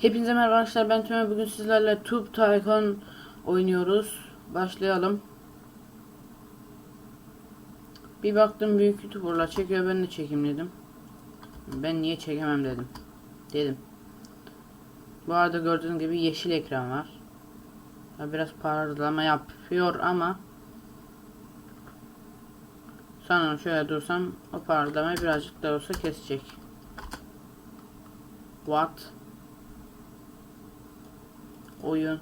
Hepinize merhaba arkadaşlar ben Tümer bugün sizlerle Tube Tycoon oynuyoruz. Başlayalım. Bir baktım büyük youtuberlar çekiyor ben de çekeyim dedim. Ben niye çekemem dedim. Dedim. Bu arada gördüğünüz gibi yeşil ekran var. Biraz parlama yapıyor ama Sanırım şöyle dursam o parlamayı birazcık da olsa kesecek. What? Oyun.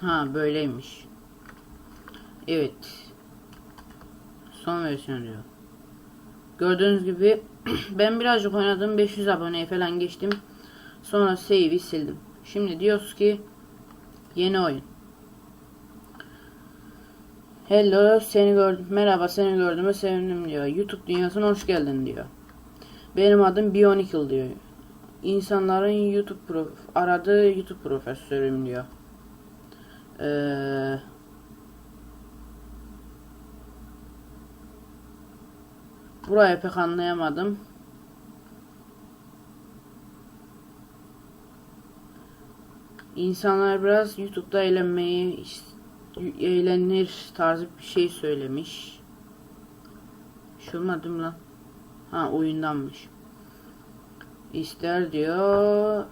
Ha böyleymiş. Evet. Son versiyon diyor. Gördüğünüz gibi ben birazcık oynadım 500 aboneye falan geçtim. Sonra save'i sildim. Şimdi diyoruz ki yeni oyun. Hello seni gördüm. Merhaba seni gördüğüme sevindim diyor. YouTube dünyasına hoş geldin diyor. Benim adım Bionicle diyor. İnsanların YouTube prof aradığı YouTube profesörüm diyor. Eee Burayı pek anlayamadım. İnsanlar biraz YouTube'da eğlenmeyi eğlenir tarzı bir şey söylemiş. Şurmadım lan. Ha oyundanmış. İster diyor.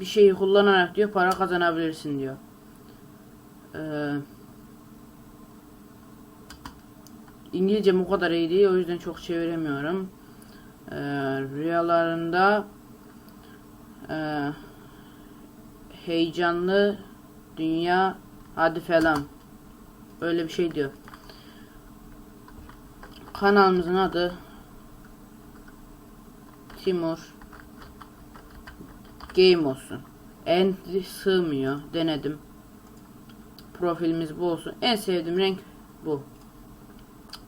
Bir şeyi kullanarak diyor para kazanabilirsin diyor. Eee İngilizce bu kadar iyi değil o yüzden çok çeviremiyorum. Ee, rüyalarında e, heyecanlı dünya hadi falan öyle bir şey diyor. Kanalımızın adı Timur Game olsun. En sığmıyor. Denedim. Profilimiz bu olsun. En sevdiğim renk bu.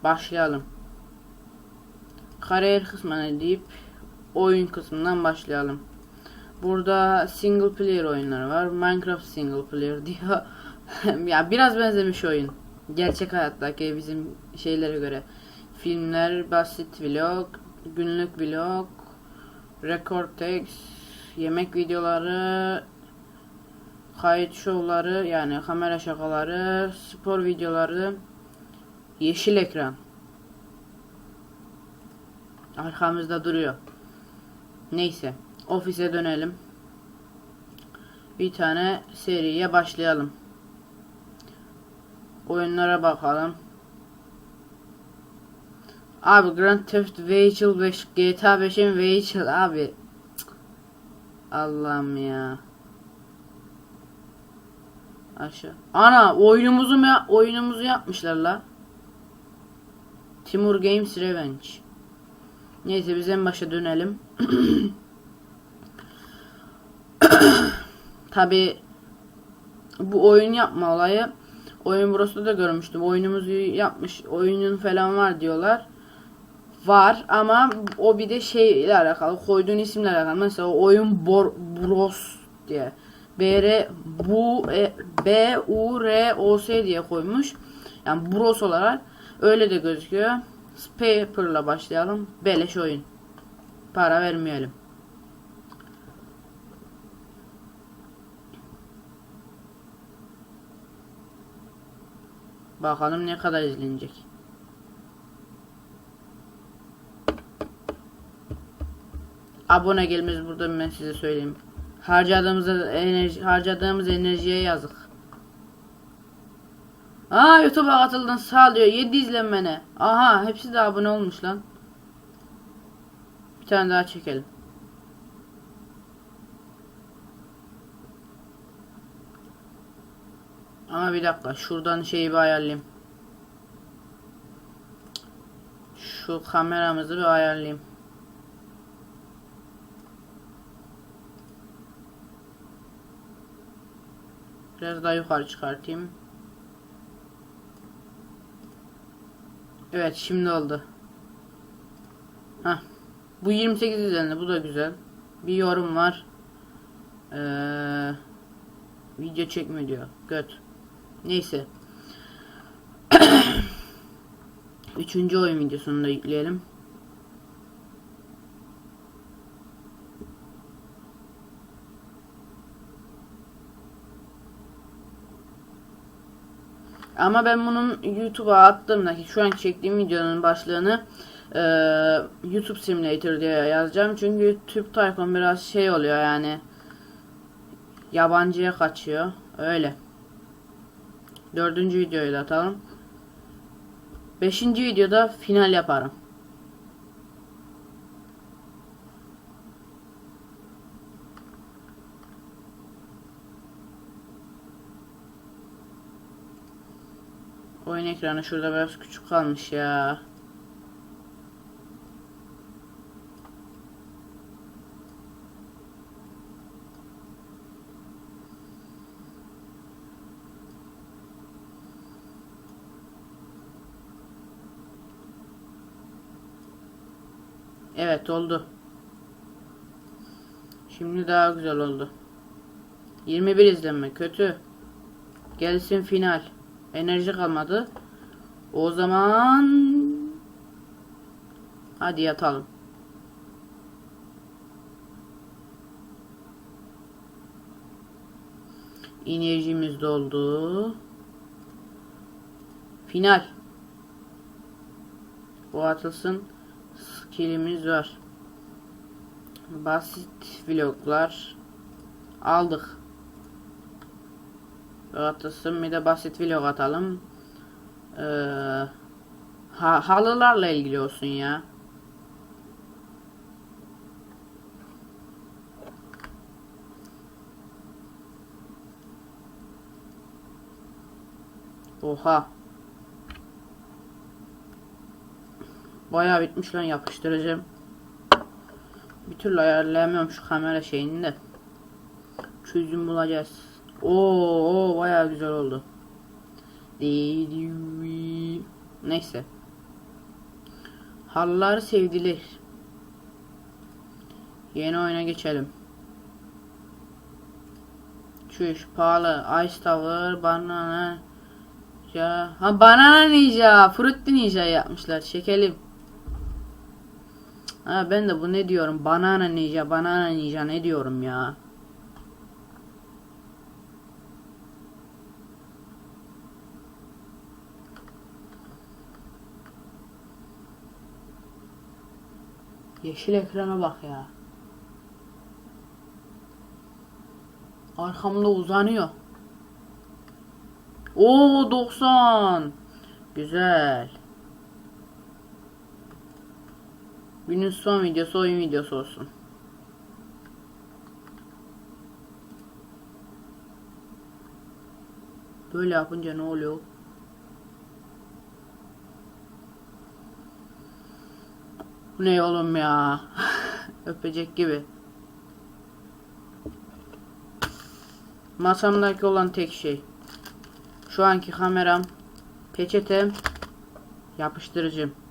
Başlayalım. Kariyer kısmına deyip oyun kısmından başlayalım. Burada single player oyunları var. Minecraft single player diyor. ya biraz benzemiş oyun. Gerçek hayattaki bizim şeylere göre. Filmler, basit vlog, günlük vlog, record text, yemek videoları, kayıt şovları yani kamera şakaları, spor videoları, Yeşil ekran. Arkamızda duruyor. Neyse. Ofise dönelim. Bir tane seriye başlayalım. Oyunlara bakalım. Abi Grand Theft Vehicle 5 GTA 5'in Vehicle abi. Allah'ım ya. Aşağı. Ana oyunumuzu mu ya- oyunumuzu yapmışlar la. Timur Games Revenge. Neyse biz en başa dönelim. Tabi bu oyun yapma olayı oyun burası da görmüştüm. Oyunumuzu yapmış, oyunun falan var diyorlar. Var ama o bir de şey ile alakalı, koyduğun isimle alakalı. Mesela oyun Bor Bros diye. B R bu e, B U R O S diye koymuş. Yani Bros olarak Öyle de gözüküyor. Paper'la başlayalım. Beleş oyun. Para vermeyelim. Bakalım ne kadar izlenecek. Abone gelmez burada ben size söyleyeyim. Harcadığımız enerji harcadığımız enerjiye yazık. Aa YouTube'a katıldın sağ diyor. 7 izlenmene. Aha hepsi de abone olmuş lan. Bir tane daha çekelim. Ama bir dakika şuradan şeyi bir ayarlayayım. Şu kameramızı bir ayarlayayım. Biraz daha yukarı çıkartayım. Evet şimdi oldu. Hah. Bu 28 izlendi. Bu da güzel. Bir yorum var. Ee, video çekme diyor. Göt. Neyse. Üçüncü oyun videosunu da yükleyelim. Ama ben bunun YouTube'a attığımda ki şu an çektiğim videonun başlığını e, YouTube Simulator diye yazacağım. Çünkü Türk Tycoon biraz şey oluyor yani yabancıya kaçıyor. Öyle. Dördüncü videoyu da atalım. Beşinci videoda final yaparım. Oyun ekranı şurada biraz küçük kalmış ya. Evet oldu. Şimdi daha güzel oldu. 21 izlenme kötü. Gelsin final. Enerji kalmadı. O zaman hadi yatalım. Enerjimiz doldu. Final. Bu atılsın. Skillimiz var. Basit vloglar aldık. Atılsın bir de basit vlog atalım. Ee, ha, halılarla ilgili olsun ya. Oha. Bayağı bitmiş lan yapıştıracağım. Bir türlü ayarlayamıyorum şu kamera şeyini de. Çözüm bulacağız. Oo, oo bayağı güzel oldu. Neyse. Halılar sevdiler. Yeni oyuna geçelim. Çüş pahalı Ice Tower banana ya ha banana ninja frutti ninja yapmışlar çekelim. Ha ben de bu ne diyorum banana ninja banana ninja ne diyorum ya. Yeşil ekrana bak ya. Arkamda uzanıyor. Oo 90. Güzel. Günün son videosu oyun videosu olsun. Böyle yapınca ne oluyor? Bu ne oğlum ya? Öpecek gibi. Masamdaki olan tek şey. Şu anki kameram, peçetem, yapıştırıcım.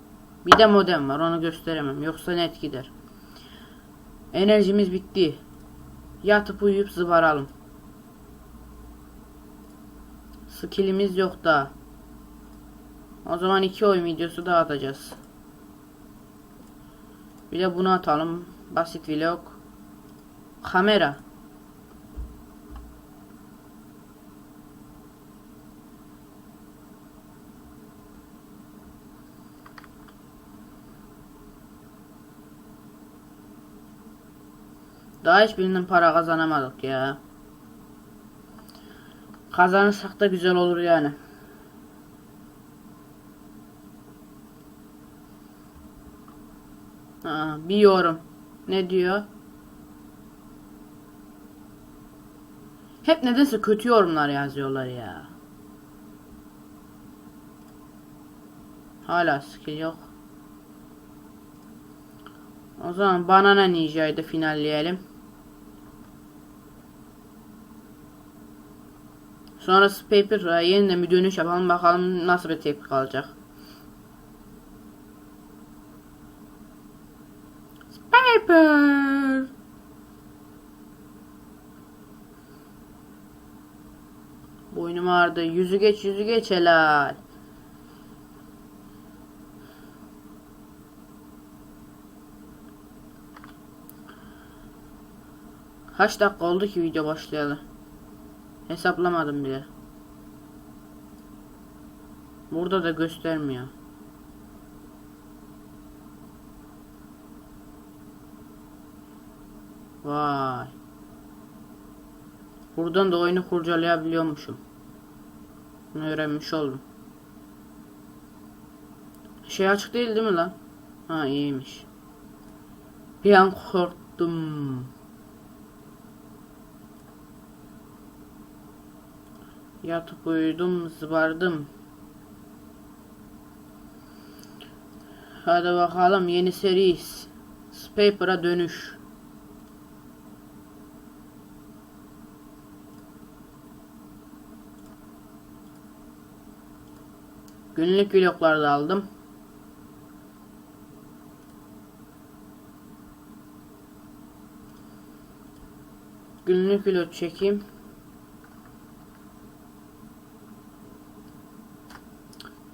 Bir de modem var onu gösteremem. Yoksa net gider. Enerjimiz bitti. Yatıp uyuyup zıbaralım. Skillimiz yok daha. O zaman iki oyun videosu daha atacağız. Bir de bunu atalım. Basit vlog. Kamera. Daha hiçbirinden para kazanamadık ya. Kazanırsak da güzel olur yani. Ha, bir yorum. Ne diyor? Hep nedense kötü yorumlar yazıyorlar ya. Hala skill yok. O zaman Banana Ninja'yı da finalleyelim. Sonrası Paper yeniden bir dönüş yapalım bakalım nasıl bir tepki kalacak. Piper. Boynum ağrıdı. Yüzü geç yüzü geç helal. Kaç dakika oldu ki video başlayalı? Hesaplamadım bile. Burada da göstermiyor. Vay. Buradan da oyunu kurcalayabiliyormuşum. Bunu öğrenmiş oldum. Şey açık değil değil mi lan? Ha iyiymiş. Bir an korktum. Yatıp uyudum, zıbardım. Hadi bakalım yeni seri. Paper'a dönüş. Günlük vloglar da aldım. Günlük vlog çekeyim.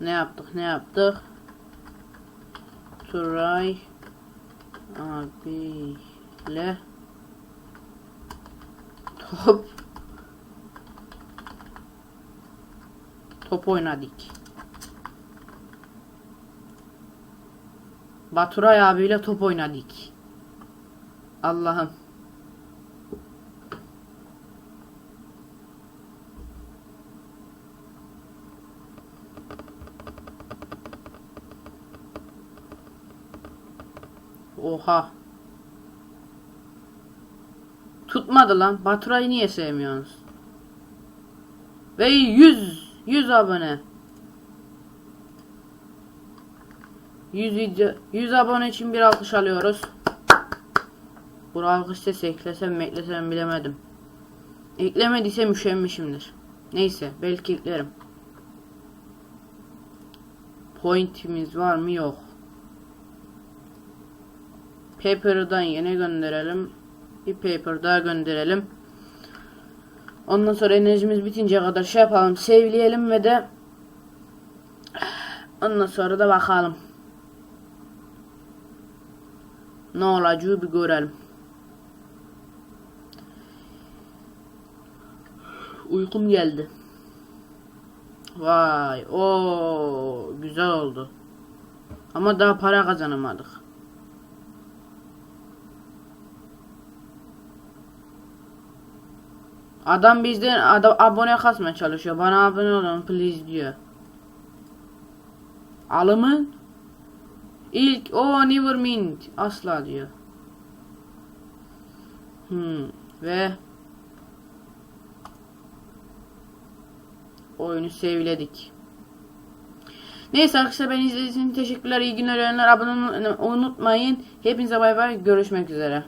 Ne yaptık ne yaptık? Turay abiyle top top oynadık. Baturay abiyle top oynadık. Allah'ım. Oha. Tutmadı lan. Baturay'ı niye sevmiyorsunuz? Ve 100 100 abone. 100 video 100 abone için bir alkış alıyoruz. Bu alkış sesi eklesem eklesem bilemedim. Eklemediyse üşenmişimdir. Neyse belki eklerim. Pointimiz var mı yok. Paper'dan yine gönderelim. Bir paper daha gönderelim. Ondan sonra enerjimiz bitince kadar şey yapalım. Sevleyelim ve de ondan sonra da bakalım. Ne olacağı bir görelim. Uykum geldi. Vay, o güzel oldu. Ama daha para kazanamadık. Adam bizden adam abone kasmaya çalışıyor. Bana abone olun please diyor. Alımın ilk o never mint asla diyor. Hmm. Ve oyunu sevledik. Neyse arkadaşlar beni izlediğiniz için teşekkürler. İyi günler. Abone olmayı unutmayın. Hepinize bay bay. Görüşmek üzere.